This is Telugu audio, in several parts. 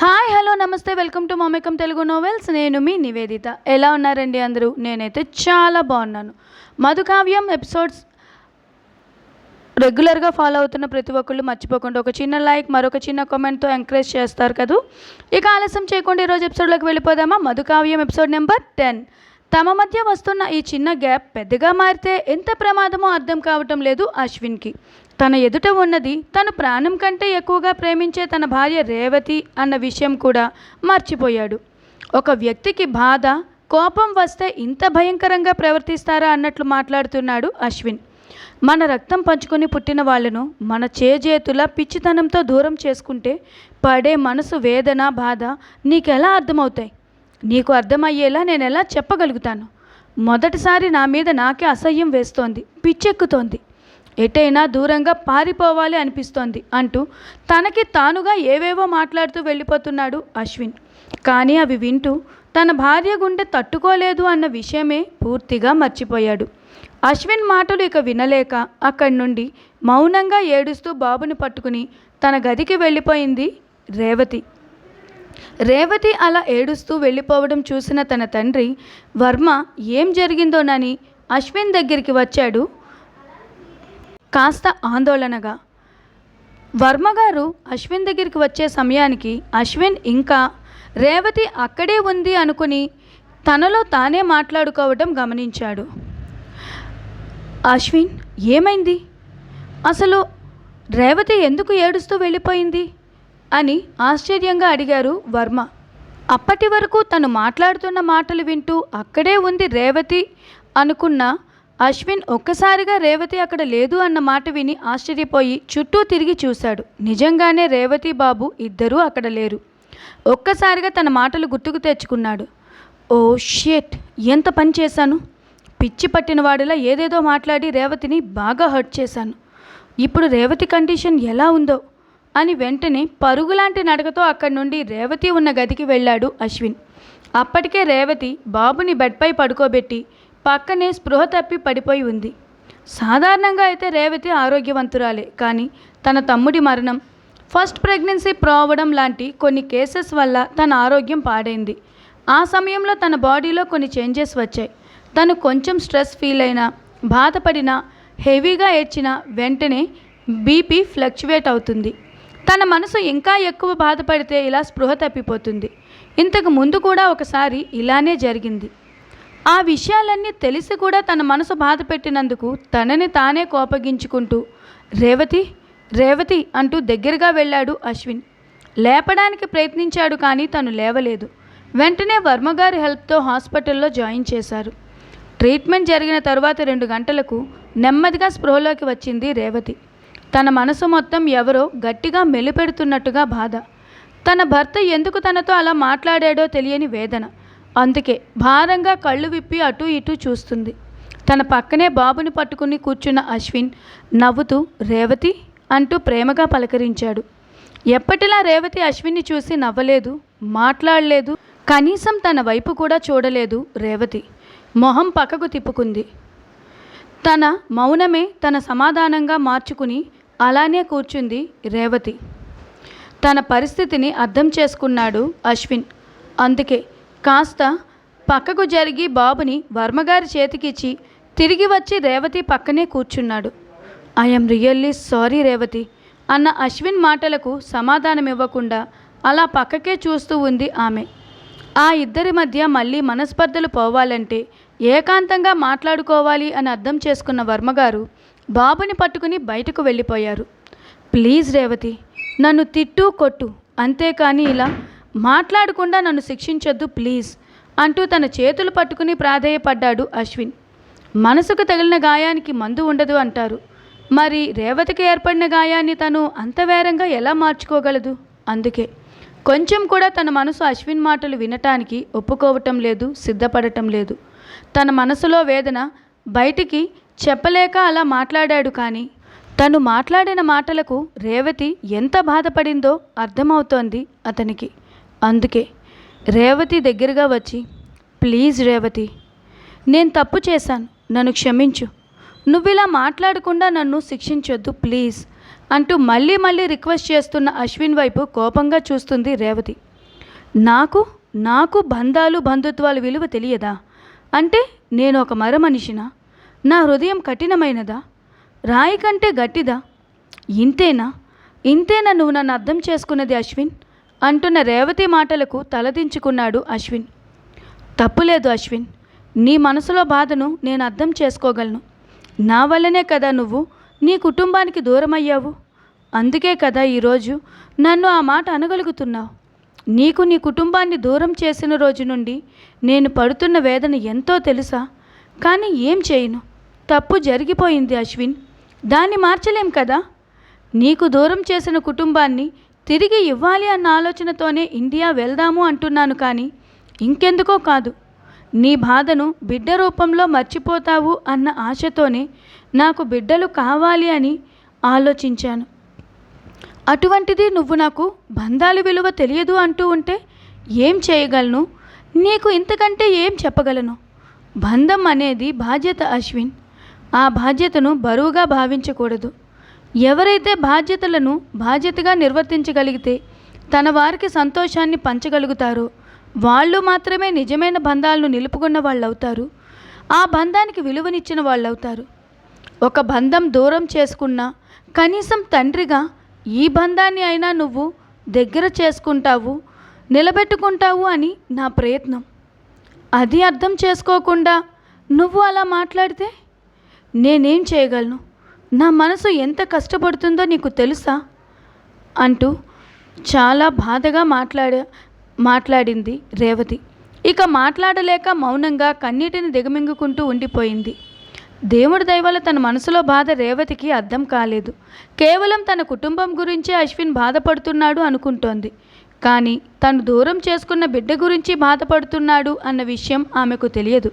Hi hello namaste welcome to Mamekam Telugu novels. నేను మీ నివేదిత. ఎలా ఉన్నారండి అందరూ? నేనైతే చాలా బాగున్నాను. మధుకావ్యం ఎపిసోడ్స్ రెగ్యులర్గా ఫాలో అవుతున్న ప్రతి ఒక్కళ్ళు మర్చిపోకుండా ఒక చిన్న లైక్ మరొక చిన్న కామెంట్తో ఎంకరేజ్ చేస్తారు కదూ? ఇక ఆలస్యం చేయకుండా ఈరోజు ఎపిసోడ్లోకి వెళ్ళిపోదామా? Madhukavyam episode number ten. తమ మధ్య వస్తున్న ఈ చిన్న గ్యాప్ పెద్దగా మారితే ఎంత ప్రమాదమో అర్థం కావటం లేదు అశ్విన్కి. తన ఎదుట ఉన్నది తను ప్రాణం కంటే ఎక్కువగా ప్రేమించే తన భార్య రేవతి అన్న విషయం కూడా మర్చిపోయాడు. ఒక వ్యక్తికి బాధ కోపం వస్తే ఇంత భయంకరంగా ప్రవర్తిస్తారా అన్నట్లు మాట్లాడుతున్నాడు అశ్విన్. మన రక్తం పంచుకొని పుట్టిన వాళ్ళను మన చేజేతుల పిచ్చితనంతో దూరం చేసుకుంటే పడే మనసు వేదన బాధ నీకెలా అర్థమవుతాయి? నీకు అర్థమయ్యేలా నేను ఎలా చెప్పగలుగుతాను? మొదటిసారి నా మీద నాకే అసహ్యం వేస్తోంది పిచ్చెక్కుతోంది. ఎటైనా దూరంగా పారిపోవాలి అనిపిస్తోంది అంటూ తనకి తానుగా ఏవేవో మాట్లాడుతూ వెళ్ళిపోతున్నాడు అశ్విన్. కానీ అవి వింటూ తన భార్య గుండె తట్టుకోలేదు అన్న విషయమే పూర్తిగా మర్చిపోయాడు. అశ్విన్ మాటలు ఇక వినలేక అక్కడి నుండి మౌనంగా ఏడుస్తూ బాబుని పట్టుకుని తన గదికి వెళ్ళిపోయింది రేవతి. రేవతి అలా ఏడుస్తూ వెళ్ళిపోవడం చూసిన తన తండ్రి వర్మ ఏం జరిగిందోనని? అశ్విన్ దగ్గరికి వచ్చాడు కాస్త ఆందోళనగా. వర్మగారు అశ్విన్ దగ్గరికి వచ్చే సమయానికి అశ్విన్ ఇంకా రేవతి అక్కడే ఉంది అనుకుని తనలో తానే మాట్లాడుకోవడం గమనించాడు. అశ్విన్ ఏమైంది? అసలు రేవతి ఎందుకు ఏడుస్తూ వెళ్ళిపోయింది? అని ఆశ్చర్యంగా అడిగారు వర్మ. అప్పటి వరకు తను మాట్లాడుతున్న మాటలు వింటూ అక్కడే ఉంది రేవతి అనుకున్న అశ్విన్ ఒక్కసారిగా రేవతి అక్కడ లేదు అన్న మాట విని ఆశ్చర్యపోయి చుట్టూ తిరిగి చూశాడు. నిజంగానే రేవతి బాబు ఇద్దరూ అక్కడ లేరు. ఒక్కసారిగా తన మాటలు గుర్తుకు తెచ్చుకున్నాడు. ఓ షేట్! ఎంత పని చేశాను? పిచ్చి పట్టిన వాడిలా ఏదేదో మాట్లాడి రేవతిని బాగా హర్ట్ చేశాను. ఇప్పుడు రేవతి కండిషన్ ఎలా ఉందో అని వెంటనే పరుగులాంటి నడకతో అక్కడి నుండి రేవతి ఉన్న గదికి వెళ్ళాడు అశ్విన్. అప్పటికే రేవతి బాబుని బెడ్పై పడుకోబెట్టి పక్కనే స్పృహ తప్పి పడిపోయి ఉంది. సాధారణంగా అయితే రేవతి ఆరోగ్యవంతురాలే కానీ తన తమ్ముడి మరణం ఫస్ట్ ప్రెగ్నెన్సీ ప్రోవడం లాంటి కొన్ని కేసెస్ వల్ల తన ఆరోగ్యం పాడైంది. ఆ సమయంలో తన బాడీలో కొన్ని చేంజెస్ వచ్చాయి. తను కొంచెం స్ట్రెస్ ఫీల్ అయినా బాధపడినా హెవీగా ఏడ్చినా వెంటనే బీపీ ఫ్లక్చువేట్ అవుతుంది. తన మనసు ఇంకా ఎక్కువ బాధపడితే ఇలా స్పృహ తప్పిపోతుంది. ఇంతకు ముందు కూడా ఒకసారి ఇలానే జరిగింది. ఆ విషయాలన్నీ తెలిసి కూడా తన మనసు బాధ పెట్టినందుకు తనని తానే కోపగించుకుంటూ రేవతి రేవతి అంటూ దగ్గరగా వెళ్ళాడు అశ్విన్. లేపడానికి ప్రయత్నించాడు కానీ తను లేవలేదు. వెంటనే వర్మగారి హెల్ప్తో హాస్పిటల్లో జాయిన్ చేశారు. ట్రీట్మెంట్ జరిగిన తర్వాత రెండు గంటలకు నెమ్మదిగా స్పృహలోకి వచ్చింది రేవతి. తన మనసు మొత్తం ఎవరో గట్టిగా మెలిపెడుతున్నట్టుగా బాధ. తన భర్త ఎందుకు తనతో అలా మాట్లాడాడో తెలియని వేదన. అందుకే భారంగా కళ్ళు విప్పి అటు ఇటు చూస్తుంది. తన పక్కనే బాబుని పట్టుకుని కూర్చున్న అశ్విన్ నవ్వుతూ రేవతి అంటూ ప్రేమగా పలకరించాడు. ఎప్పటిలా రేవతి అశ్విన్ని చూసి నవ్వలేదు మాట్లాడలేదు కనీసం తన వైపు కూడా చూడలేదు రేవతి. మొహం పక్కకు తిప్పుకుంది. తన మౌనమే తన సమాధానంగా మార్చుకుని అలానే కూర్చుంది రేవతి. తన పరిస్థితిని అర్థం చేసుకున్నాడు అశ్విన్. అందుకే కాస్త పక్కకు జరిగి బాబుని వర్మగారి చేతికిచ్చి తిరిగి వచ్చి రేవతి పక్కనే కూర్చున్నాడు. ఐఎమ్ రియల్లీ సారీ రేవతి అన్న అశ్విన్ మాటలకు సమాధానం ఇవ్వకుండా అలా పక్కకే చూస్తూ ఉంది ఆమె. ఆ ఇద్దరి మధ్య మళ్ళీ మనస్పర్ధలు పోవాలంటే ఏకాంతంగా మాట్లాడుకోవాలి అని అర్థం చేసుకున్న వర్మగారు బాబుని పట్టుకుని బయటకు వెళ్ళిపోయారు. ప్లీజ్ రేవతి నన్ను తిట్టు కొట్టు అంతేకాని ఇలా మాట్లాడకుండా నన్ను శిక్షించొద్దు ప్లీజ్ అంటూ తన చేతులు పట్టుకుని ప్రాధేయపడ్డాడు అశ్విన్. మనసుకు తగిలిన గాయానికి మందు ఉండదు అంటారు. మరి రేవతికి ఏర్పడిన గాయాన్ని తను అంతవేరంగా ఎలా మార్చుకోగలదు? అందుకే. కొంచెం కూడా తన మనసు అశ్విన్ మాటలు వినటానికి ఒప్పుకోవటం లేదు సిద్ధపడటం లేదు. తన మనసులో వేదన బయటికి చెప్పలేక అలా మాట్లాడాడు కానీ తను మాట్లాడిన మాటలకు రేవతి ఎంత బాధపడిందో అర్థమవుతోంది అతనికి. అందుకే రేవతి దగ్గరగా వచ్చి ప్లీజ్ రేవతి నేను తప్పు చేశాను. నన్ను క్షమించు. నువ్వు ఇలా మాట్లాడకుండా నన్ను శిక్షించొద్దు ప్లీజ్ అంటూ మళ్ళీ మళ్ళీ రిక్వెస్ట్ చేస్తున్న అశ్విన్ వైపు కోపంగా చూస్తుంది రేవతి. నాకు నాకు బంధాలు బంధుత్వాలు విలువ తెలియదా? అంటే నేను ఒక మర మనిషినా నా హృదయం కఠినమైనదా? రాయి కంటే గట్టిదా? ఇంతేనా? ఇంతేనా నువ్వు నన్ను అర్థం చేసుకున్నది అశ్విన్? అంటున్న రేవతి మాటలకు తలదించుకున్నాడు అశ్విన్. తప్పులేదు అశ్విన్. నీ మనసులో బాధను నేను అర్థం చేసుకోగలను. నా వల్లనే కదా నువ్వు నీ కుటుంబానికి దూరమయ్యావు. అందుకే కదా ఈరోజు నన్ను ఆ మాట అనగలుగుతున్నావు. నీకు నీ కుటుంబాన్ని దూరం చేసిన రోజు నుండి నేను పడుతున్న వేదన ఎంతో తెలుసా? కానీ ఏం చేయను? తప్పు జరిగిపోయింది అశ్విన్. దాన్ని మార్చలేం కదా? నీకు దూరం చేసిన కుటుంబాన్ని తిరిగి ఇవ్వాలి అన్న ఆలోచనతోనే ఇండియా వెళ్దాము అంటున్నాను కానీ ఇంకెందుకో కాదు. నీ బాధను బిడ్డ రూపంలో మర్చిపోతావు అన్న ఆశతోనే నాకు బిడ్డలు కావాలి అని ఆలోచించాను. అటువంటిది నువ్వు నాకు బంధాల విలువ తెలియదు అంటూ ఉంటే ఏం చేయగలను? నీకు ఇంతకంటే ఏం చెప్పగలను? బంధం అనేది బాధ్యత అశ్విన్. ఆ బాధ్యతను బరువుగా భావించకూడదు. ఎవరైతే బాధ్యతలను బాధ్యతగా నిర్వర్తించగలిగితే తన వారికి సంతోషాన్ని పంచగలుగుతారో. వాళ్ళు మాత్రమే నిజమైన బంధాలను నిలుపుకున్న వాళ్ళు అవుతారు ఆ బంధానికి విలువనిచ్చిన వాళ్ళు అవుతారు ఒక బంధం దూరం చేసుకున్నా కనీసం తండ్రిగా ఈ బంధాన్ని అయినా నువ్వు దగ్గర చేసుకుంటావు నిలబెట్టుకుంటావు అని నా ప్రయత్నం. అది అర్థం చేసుకోకుండా నువ్వు అలా మాట్లాడితే నేనేం చేయగలను? నా మనసు ఎంత కష్టపడుతుందో నీకు తెలుసా? అంటూ చాలా బాధగా మాట్లాడ మాట్లాడింది రేవతి. ఇక మాట్లాడలేక మౌనంగా కన్నీటిని దిగమింగుకుంటూ ఉండిపోయింది. దేవుడి దయవల్ల తన మనసులో బాధ రేవతికి అర్థం కాలేదు. కేవలం తన కుటుంబం గురించే అశ్విన్ బాధపడుతున్నాడు అనుకుంటోంది. కానీ తను దూరం చేసుకున్న బిడ్డ గురించి బాధపడుతున్నాడు అన్న విషయం ఆమెకు తెలియదు.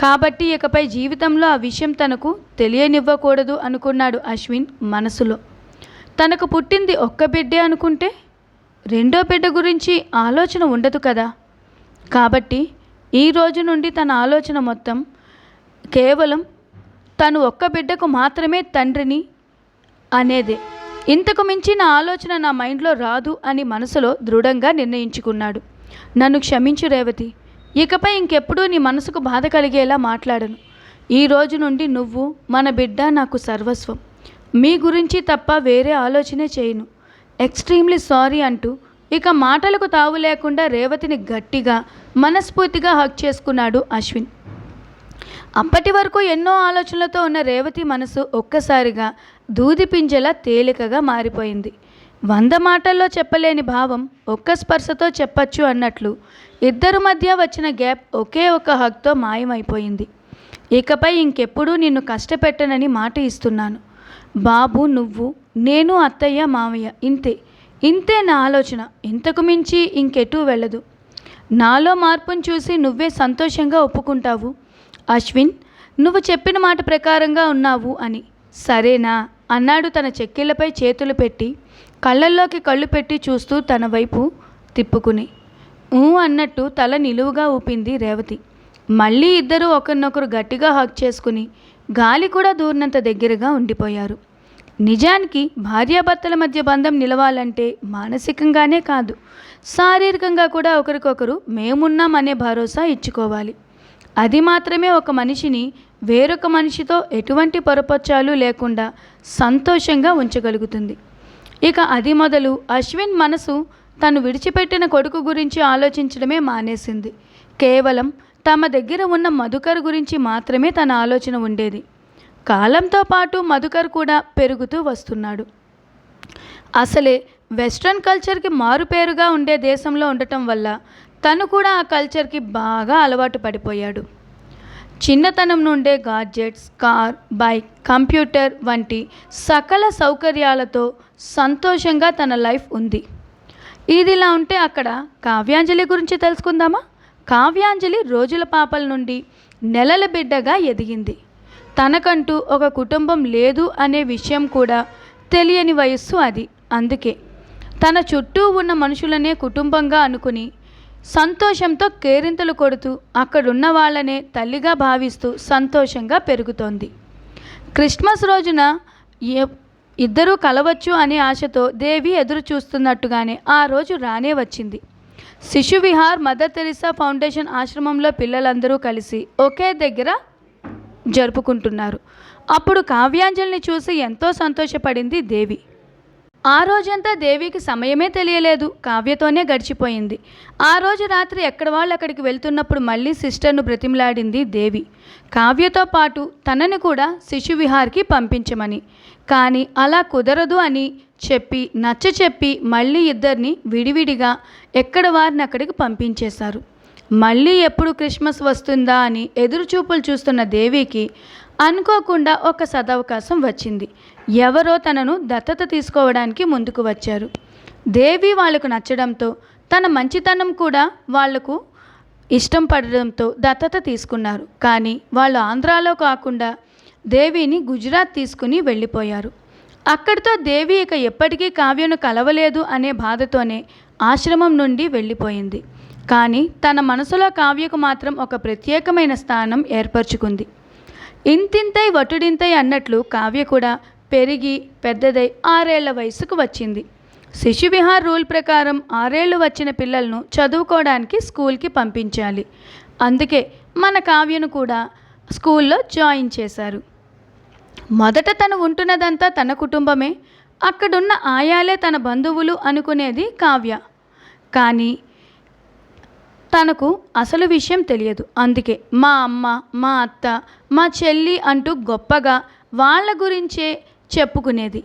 కాబట్టి ఇకపై జీవితంలో ఆ విషయం తనకు తెలియనివ్వకూడదు అనుకున్నాడు అశ్విన్ మనసులో. తనకు పుట్టింది ఒక్క బిడ్డే అనుకుంటే రెండో బిడ్డ గురించి ఆలోచన ఉండదు కదా. కాబట్టి ఈ రోజు నుండి తన ఆలోచన మొత్తం కేవలం తను ఒక్క బిడ్డకు మాత్రమే తండ్రిని అనేదే. ఇంతకు మించిన ఆలోచన నా మైండ్లో రాదు అని మనసులో దృఢంగా నిర్ణయించుకున్నాడు. నన్ను క్షమించు రేవతి. ఇకపై ఇంకెప్పుడూ నీ మనసుకు బాధ కలిగేలా మాట్లాడను. ఈ రోజు నుండి నువ్వు మన బిడ్డ నాకు సర్వస్వం. మీ గురించి తప్ప వేరే ఆలోచనే చేయను. ఎక్స్ట్రీమ్లీ సారీ అంటూ ఇక మాటలకు తావు లేకుండా రేవతిని గట్టిగా మనస్ఫూర్తిగా హక్ చేసుకున్నాడు అశ్విన్. అప్పటి వరకు ఎన్నో ఆలోచనలతో ఉన్న రేవతి మనసు ఒక్కసారిగా దూదిపింజలా తేలికగా మారిపోయింది. వంద మాటల్లో చెప్పలేని భావం ఒక్క స్పర్శతో చెప్పచ్చు అన్నట్లు ఇద్దరు మధ్య వచ్చిన గ్యాప్ ఒకే ఒక హక్తో మాయమైపోయింది. ఇకపై ఇంకెప్పుడూ నిన్ను కష్టపెట్టనని మాట ఇస్తున్నాను. బాబు నువ్వు నేను అత్తయ్య మామయ్య ఇంతే. ఇంతే నా ఆలోచన. ఇంతకు మించి ఇంకెటూ వెళ్ళదు. నాలో మార్పును చూసి నువ్వే సంతోషంగా ఒప్పుకుంటావు. అశ్విన్ నువ్వు చెప్పిన మాట ప్రకారంగా ఉన్నావు అని. సరేనా? అన్నాడు తన చెక్కిళ్ళపై చేతులు పెట్టి. కళ్ళల్లోకి కళ్ళు పెట్టి చూస్తూ తన వైపు తిప్పుకుని ఊ అన్నట్టు తల నిలువుగా ఊపింది రేవతి. మళ్ళీ ఇద్దరూ ఒకరినొకరు గట్టిగా హక్ చేసుకుని గాలి కూడా దూరినంత దగ్గరగా ఉండిపోయారు. నిజానికి భార్యాభర్తల మధ్య బంధం నిలవాలంటే మానసికంగానే కాదు శారీరకంగా కూడా ఒకరికొకరు మేమున్నాం అనే భరోసా ఇచ్చుకోవాలి. అది మాత్రమే ఒక మనిషిని వేరొక మనిషితో ఎటువంటి పొరపచ్చాలు లేకుండా సంతోషంగా ఉంచగలుగుతుంది. ఇక అది మొదలు అశ్విన్ మనసు తను విడిచిపెట్టిన కొడుకు గురించి ఆలోచించడమే మానేసింది. కేవలం తమ దగ్గర ఉన్న మధుకర్ గురించి మాత్రమే తన ఆలోచన ఉండేది. కాలంతో పాటు మధుకర్ కూడా పెరుగుతూ వస్తున్నాడు. అసలే వెస్ట్రన్ కల్చర్కి మారుపేరుగా ఉండే దేశంలో ఉండటం వల్ల తను కూడా ఆ కల్చర్కి బాగా అలవాటు పడిపోయాడు. చిన్నతనం నుండే గాడ్జెట్స్ కార్ బైక్ కంప్యూటర్ వంటి సకల సౌకర్యాలతో సంతోషంగా తన లైఫ్ ఉంది. ఇదిలా ఉంటే అక్కడ కావ్యాంజలి గురించి తెలుసుకుందామా? కావ్యాంజలి రోజుల పాపల నుండి నెలల బిడ్డగా ఎదిగింది. తనకంటూ ఒక కుటుంబం లేదు అనే విషయం కూడా తెలియని వయస్సు అది. అందుకే తన చుట్టూ ఉన్న మనుషులనే కుటుంబంగా అనుకుని సంతోషంతో కేరింతలు కొడుతూ అక్కడున్న వాళ్ళనే తల్లిగా భావిస్తూ సంతోషంగా పెరుగుతోంది. క్రిస్మస్ రోజున ఇద్దరూ కలవచ్చు అనే ఆశతో దేవి ఎదురు చూస్తున్నట్టుగానే ఆ రోజు రానే వచ్చింది. శిశు విహార్ మదర్ తెరిసా ఫౌండేషన్ ఆశ్రమంలో పిల్లలందరూ కలిసి ఒకే దగ్గర జరుపుకుంటున్నారు. అప్పుడు కావ్యాంజలిని చూసి ఎంతో సంతోషపడింది దేవి. ఆ రోజంతా దేవికి సమయమే తెలియలేదు. కావ్యతోనే గడిచిపోయింది. ఆ రోజు రాత్రి ఎక్కడ వాళ్ళు అక్కడికి వెళ్తున్నప్పుడు మళ్ళీ సిస్టర్ను బ్రతిమలాడింది దేవి. కావ్యతో పాటు తనని కూడా శిశువిహార్కి పంపించమని. కానీ అలా కుదరదు అని చెప్పి నచ్చ చెప్పి మళ్ళీ ఇద్దరిని విడివిడిగా ఎక్కడ వారిని అక్కడికి పంపించేశారు. మళ్ళీ ఎప్పుడు క్రిస్మస్ వస్తుందా అని ఎదురుచూపులు చూస్తున్న దేవికి అనుకోకుండా ఒక సదవకాశం వచ్చింది. ఎవరో తనను దత్తత తీసుకోవడానికి ముందుకు వచ్చారు. దేవి వాళ్ళకు నచ్చడంతో తన మంచితనం కూడా వాళ్ళకు ఇష్టం పడడంతో దత్తత తీసుకున్నారు. కానీ వాళ్ళు ఆంధ్రాలో కాకుండా దేవిని గుజరాత్ తీసుకుని వెళ్ళిపోయారు. అక్కడితో దేవి ఇక ఎప్పటికీ కావ్యను కలవలేదు అనే బాధతోనే ఆశ్రమం నుండి వెళ్ళిపోయింది. కానీ తన మనసులో కావ్యకు మాత్రం ఒక ప్రత్యేకమైన స్థానం ఏర్పరచుకుంది. ఇంతింతై వటుడింతై అన్నట్లు కావ్య కూడా పెరిగి పెద్దదై ఆరేళ్ళ వయసుకు వచ్చింది. శిశువిహార్ రూల్ ప్రకారం ఆరేళ్ళు వచ్చిన పిల్లలను చదువుకోవడానికి స్కూల్కి పంపించాలి. అందుకే మన కావ్యను కూడా స్కూల్లో జాయిన్ చేశారు. మొదట తను ఉంటున్నదంతా తన కుటుంబమే. అక్కడున్న ఆయాలే తన బంధువులు అనుకునేది కావ్య. కానీ తనకు అసలు విషయం తెలియదు. అందుకే మా అమ్మ మా అత్త మా చెల్లి అంటూ గొప్పగా వాళ్ళ గురించే చెప్పుకునేది.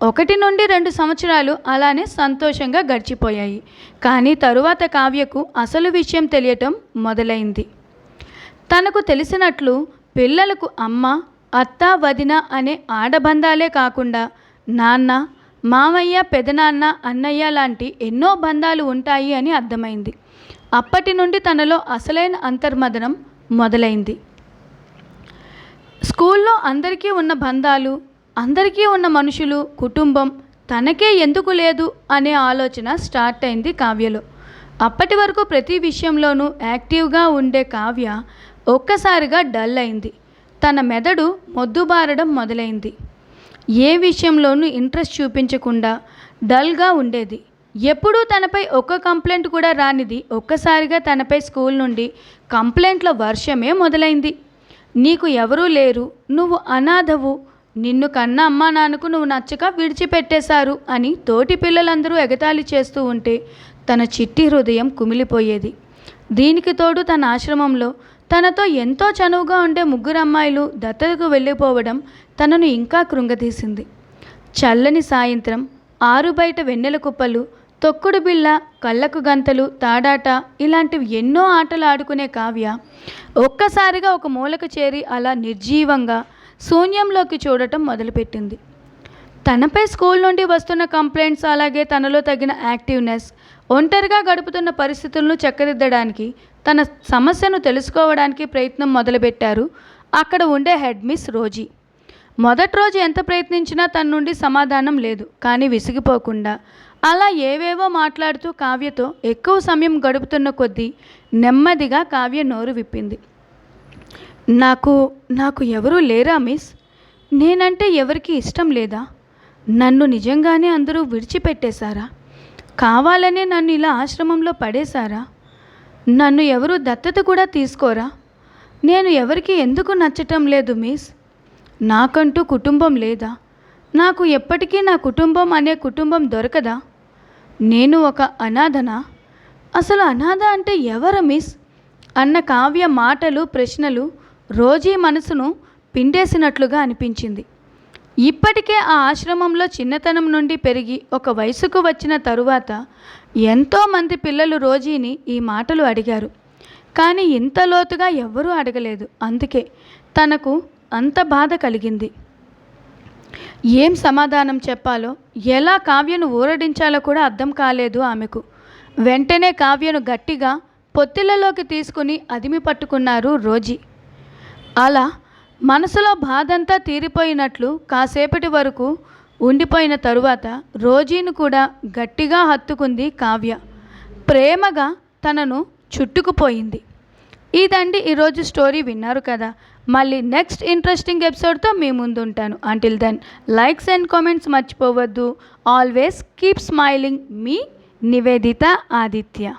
ఒకటి నుండి రెండు సంవత్సరాలు అలానే సంతోషంగా గడిచిపోయాయి. కానీ తరువాత కావ్యకు అసలు విషయం తెలియటం మొదలైంది. తనకు తెలిసినట్లు పిల్లలకు అమ్మ అత్త వదిన అనే ఆడబంధాలే కాకుండా నాన్న మామయ్య పెదనాన్న అన్నయ్య లాంటి ఎన్నో బంధాలు ఉంటాయి అని అర్థమైంది. అప్పటి నుండి తనలో అసలైన అంతర్మదనం మొదలైంది. స్కూల్లో అందరికీ ఉన్న బంధాలు అందరికీ ఉన్న మనుషులు కుటుంబం తనకే ఎందుకు లేదు అనే ఆలోచన స్టార్ట్ అయింది కావ్యలో. అప్పటి వరకు ప్రతి విషయంలోనూ యాక్టివ్గా ఉండే కావ్య ఒక్కసారిగా డల్ అయింది. తన మెదడు మొద్దుబారడం మొదలైంది. ఏ విషయంలోనూ ఇంట్రెస్ట్ చూపించకుండా డల్గా ఉండేది. ఎప్పుడూ తనపై ఒక్క కంప్లైంట్ కూడా రానిది ఒక్కసారిగా తనపై స్కూల్ నుండి కంప్లైంట్ల వర్షమే మొదలైంది. నీకు ఎవరూ లేరు నువ్వు అనాథవు నిన్ను కన్న అమ్మా నాన్నకు నువ్వు నచ్చక విడిచిపెట్టేశారు అని తోటి పిల్లలందరూ ఎగతాళి చేస్తూ ఉంటే తన చిట్టి హృదయం కుమిలిపోయేది. దీనికి తోడు తన ఆశ్రమంలో తనతో ఎంతో చనువుగా ఉండే ముగ్గురు అమ్మాయిలు దత్తతకు వెళ్ళిపోవడం తనను ఇంకా కృంగతీసింది చల్లని సాయంత్రం ఆరు బయట వెన్నెల కుప్పలు తొక్కుడు బిళ్ళ కళ్ళకు గంతలు తాడాట ఇలాంటివి ఎన్నో ఆటలు ఆడుకునే కావ్య. ఒక్కసారిగా ఒక మూలకు చేరి అలా నిర్జీవంగా శూన్యంలోకి చూడటం మొదలుపెట్టింది. తనపై స్కూల్ నుండి వస్తున్న కంప్లైంట్స్ అలాగే తనలో తగిన యాక్టివ్నెస్ ఒంటరిగా గడుపుతున్న పరిస్థితులను చక్కదిద్దడానికి తన సమస్యను తెలుసుకోవడానికి ప్రయత్నం మొదలుపెట్టారు. అక్కడ ఉండే హెడ్ మిస్ రోజీ. మొదటి రోజు ఎంత ప్రయత్నించినా తన నుండి సమాధానం లేదు కానీ విసిగిపోకుండా అలా ఏవేవో మాట్లాడుతూ కావ్యతో ఎక్కువ సమయం గడుపుతున్న కొద్దీ నెమ్మదిగా కావ్య నోరు విప్పింది. నాకు నాకు ఎవరూ లేరా మిస్? నేనంటే ఎవరికి ఇష్టం లేదా? నన్ను నిజంగానే అందరూ విడిచిపెట్టేశారా? కావాలనే నన్ను ఇలా ఆశ్రమంలో పడేశారా? నన్ను ఎవరు దత్తత కూడా తీసుకోరా? నేను ఎవరికి ఎందుకు నచ్చటం లేదు మిస్? నాకంటూ కుటుంబం లేదా? నాకు ఎప్పటికీ నా కుటుంబం అనే కుటుంబం దొరకదా? నేను ఒక అనాథనా? అసలు అనాథ అంటే ఎవరు మిస్? అన్న కావ్య మాటలు ప్రశ్నలు రోజీ మనసును పిండేసినట్లుగా అనిపించింది. ఇప్పటికే ఆ ఆశ్రమంలో చిన్నతనం నుండి పెరిగి ఒక వయసుకు వచ్చిన తరువాత ఎంతోమంది పిల్లలు రోజీని ఈ మాటలు అడిగారు. కానీ ఇంత లోతుగా ఎవ్వరూ అడగలేదు. అందుకే తనకు అంత బాధ కలిగింది. ఏం సమాధానం చెప్పాలో ఎలా కావ్యను ఊరడించాలో కూడా అర్థం కాలేదు ఆమెకు. వెంటనే కావ్యను గట్టిగా పొత్తిళ్ళలోకి తీసుకుని అదిమి పట్టుకున్నారు రోజీ. అలా మనసులో బాధంతా తీరిపోయినట్లు కాసేపటి వరకు ఉండిపోయిన తరువాత రోజీని కూడా గట్టిగా హత్తుకుంది కావ్య. ప్రేమగా తనను చుట్టుకుపోయింది. ఇదండి ఈరోజు స్టోరీ విన్నారు కదా. మళ్ళీ నెక్స్ట్ ఇంట్రెస్టింగ్ ఎపిసోడ్తో మీ ముందు ఉంటాను until then likes and comments మర్చిపోవద్దు. ఆల్వేస్ కీప్ స్మైలింగ్ మీ నివేదిత ఆదిత్య.